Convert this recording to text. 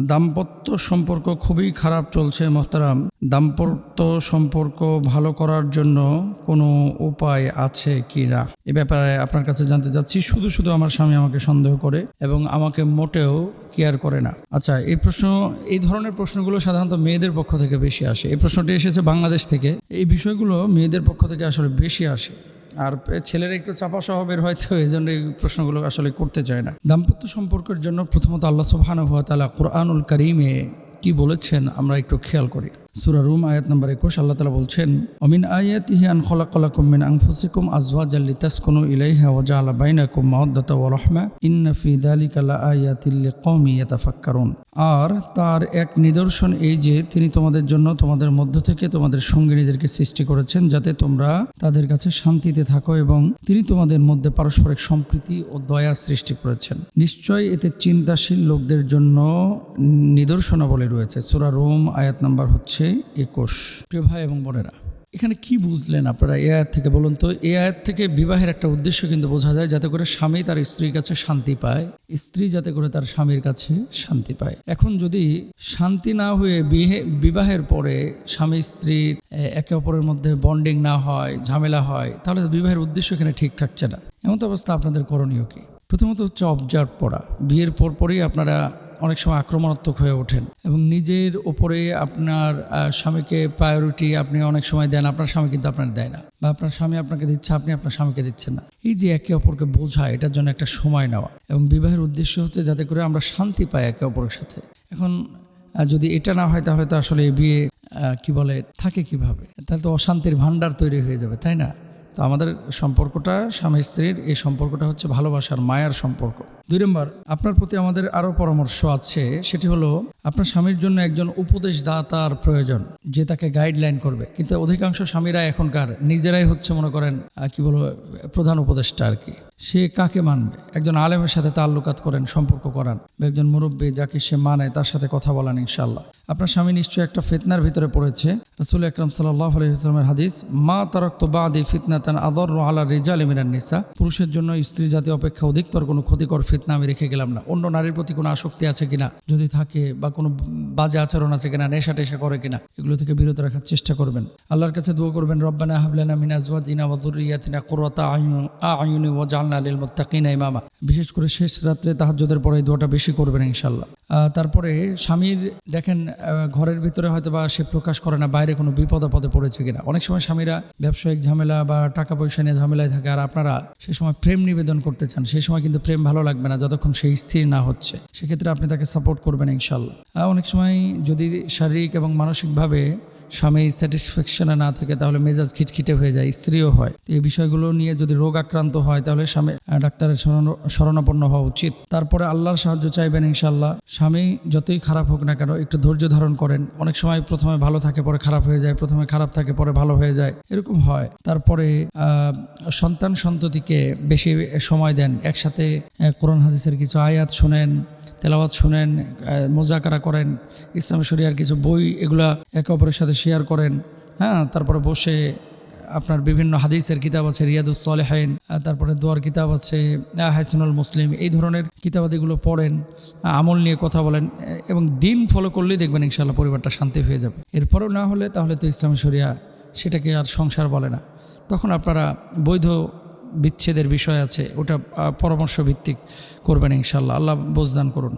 দাম্পত্য সম্পর্ক খুবই খারাপ চলছে মোহতারাম। দাম্পত্য সম্পর্ক ভালো করার জন্য কোনো উপায় আছে কি না? এ ব্যাপারে আপনার কাছে জানতে চাচ্ছি, শুধু শুধু আমার স্বামী আমাকে সন্দেহ করে এবং আমাকে মোটেও কেয়ার করে না। আচ্ছা এই প্রশ্ন, এই ধরনের প্রশ্নগুলো সাধারণত মেয়েদের পক্ষ থেকে বেশি আসে। এই প্রশ্নটি এসেছে বাংলাদেশ থেকে। এই বিষয়গুলো মেয়েদের পক্ষ থেকে আসলে বেশি আসে। আর ছেলের একটু চাপা স্বভাবের হয়তো এই জন্য এই প্রশ্নগুলো আসলে করতে চায় না। দাম্পত্য সম্পর্কের জন্য প্রথমত আল্লাহ সুবাহানুভাতালা কোরআনুল করিমে কি বলেছেন আমরা একটু খেয়াল করি। সুরা রুম, আয়াত নম্বর একুশ, আল্লাহ তালা বলছেন, অমিন আয়াতিহি আন খলাকলাকুম মিন আনফুসিকুম আজওয়াজাল লিতাসকুনু ইলাইহা ওয়া জাআলা বাইনাকুম মাওয়াদ্দাতা ওয়া রাহমা, ইন্না ফি যালিকা লাআয়াতিল লিকওমি ইয়াতাফাক্কারুন। আর তার এক নিদর্শন এই যে, তিনি তোমাদের জন্য তোমাদের মধ্য থেকে তোমাদের সঙ্গিনীদেরকে সৃষ্টি করেছেন, যাতে তোমরা তাদের কাছে শান্তিতে থাকো এবং তিনি তোমাদের মধ্যে পারস্পরিক সম্প্রীতি ও দয়া সৃষ্টি করেছেন। নিশ্চয় এতে চিন্তাশীল লোকদের জন্য নিদর্শনাবলী রয়েছে। সুরা রোম, আয়াত নাম্বার হচ্ছে একুশ। প্রিয় ভাই এবং বোনেরা, এখানে কি বুঝলেন আপনারা এ আয়াত থেকে বলুন তো? এ আয়াত থেকে বিবাহের একটা উদ্দেশ্য কিন্তু বোঝা যায়, যাতে করে স্বামী তার স্ত্রীর কাছে শান্তি পায়, স্ত্রী যাতে করে তার স্বামীর কাছে শান্তি পায়। এখন যদি শান্তি না হয়ে বিহে বিবাহের পরে স্বামী স্ত্রীর একে অপরের মধ্যে বন্ডিং না হয়, ঝামেলা হয়, তাহলে বিবাহের উদ্দেশ্য এখানে ঠিক থাকছে না। এমন তো অবস্থা আপনাদের করণীয় কি? প্রথমত হচ্ছে অবজার্ভ পড়া বিয়ের পরপরই আপনারা অনেক সময় আক্রমণাত্মক হয়ে ওঠেন এবং নিজের ওপরে আপনার স্বামীকে প্রায়োরিটি আপনি অনেক সময় দেন, আপনার স্বামী কিন্তু আপনার দেয় না বা আপনার স্বামী আপনাকে দিচ্ছে, আপনি আপনার স্বামীকে দিচ্ছেন না। এই যে একে অপরকে বোঝা, এটার জন্য একটা সময় নেওয়া এবং বিবাহের উদ্দেশ্য হচ্ছে যাতে করে আমরা শান্তি পাই একে অপরের সাথে। এখন যদি এটা না হয় তাহলে তো আসলে বিয়ে কি বলে, থাকে কীভাবে? তাহলে তো অশান্তির ভাণ্ডার তৈরি হয়ে যাবে, তাই না? তো আমাদের সম্পর্কটা স্বামী স্ত্রীর, এই সম্পর্কটা হচ্ছে ভালোবাসার, মায়ার সম্পর্ক। দুই নম্বর, আপনার প্রতি আমাদের আরও পরামর্শ আছে, সেটি হলো আপনার স্বামীর জন্য একজন উপদেশদাতার প্রয়োজন, যে তাকে গাইডলাইন করবে। কিন্তু অধিকাংশ স্বামীরা এখনকার নিজেরাই হচ্ছে মনে করেন কি বলব, প্রধান উপদেষ্টা আর কি। সে কাকে মানবে? একজন আলেমের সাথে তাল্লুকাত করেন, সম্পর্ক করান একজন মুরব্বী যাকে সে মানে তার সাথে কথা বলেন ইনশাল্লাহ আপনার স্বামী নিশ্চয়ই একটা ফিতনার ভিতরে পড়েছে। রসুল আকরম সাল্লাহ হাদিস, মা তারক্ত বাদি ফিতনাতান আদর আলা রেজা মিনান নিসা। পুরুষের জন্য স্ত্রী জাতি অপেক্ষা অধিকতর কোনো ক্ষতিকর ফিতনা আমি রেখে গেলাম না। অন্য নারীর প্রতি কোনো আসক্তি আছে কিনা? যদি থাকে বা কোনো বাজে আচরণ আছে কিনা, নেশা টেশা করে কিনা, এগুলো থেকে বিরত রাখার চেষ্টা করবেন। আল্লাহর কাছে দোয়া করবেন, রব্বানা হাবলানা মিনাজওয়া জিনা ওয়াজুরিয়াতিনা কুররাতা আয়ুন ওয়া জালনা লিল মুত্তাকিনা ইমামা। বিশেষ করে শেষ রাত্রে তাহাজ্জুদের পরে দোয়াটা বেশি করবেন ইনশাআল্লাহ। তারপরে স্বামীর, দেখেন ঘরের ভিতরে হয়তো বা সে প্রকাশ করে না, বাইরে কোনো বিপদ আপদে পড়েছে কিনা। অনেক সময় স্বামীরা ব্যবসায়িক ঝামেলা বা টাকা পয়সা নিয়ে ঝামেলায় থাকে, আর আপনারা সে সময় প্রেম নিবেদন করতে চান সেই সময় কিন্তু প্রেম ভালো লাগবে না, যতক্ষণ সে স্থির না হচ্ছে। সেক্ষেত্রে আপনি তাকে সাপোর্ট করবেন ইনশাল্লাহ অনেক সময় যদি শারীরিক এবং মানসিকভাবে স্বামী স্যাটিসফ্যাকশনে না থাকে, তাহলে মেজাজ খিটখিটে হয়ে যায়, স্ত্রীও হয়। এই বিষয়গুলো নিয়ে যদি রোগ আক্রান্ত হয়, তাহলে স্বামী ডাক্তারের শরণ- শরণাপন্ন হওয়া উচিত। তারপরে আল্লাহর সাহায্য চাইবেন ইনশাল্লাহ স্বামী যতই খারাপ হোক না কেন, একটু ধৈর্য ধারণ করেন। অনেক সময় প্রথমে ভালো থাকে, পরে খারাপ হয়ে যায়। প্রথমে খারাপ থাকে, পরে ভালো হয়ে যায়। এরকম হয়। তারপরে সন্তান সন্ততিকে বেশি সময় দেন। একসাথে কোরআন, হাদিসের কিছু আয়াত শুনেন। তেলাওয়াত শুনেন মোজাকারা করেন, ইসলাম শরিয়ার কিছু বই এগুলা একে অপরের সাথে শেয়ার করেন হ্যাঁ? তারপরে বসে আপনার বিভিন্ন হাদিসের কিতাব আছে, রিয়াদুস সালেহাইন তারপরে দোয়ার কিতাব আছে হাইসুনুল মুসলিম, এই ধরনের কিতাবাদিগুলো পড়েন আমল নিয়ে কথা বলেন এবং দিন ফলো করলেই দেখবেন ইনশাল্লাহ পরিবারটা শান্তি হয়ে যাবে। এরপরেও না হলে তাহলে তো ইসলাম শরিয়া সেটাকে আর সংসার বলে না। তখন আপনারা বৈধ বিচ্ছেদের বিষয় আছে ওটা পরামর্শ ভিত্তিক করবেন ইনশাল্লাহ। আল্লাহ বোঝদান করুন।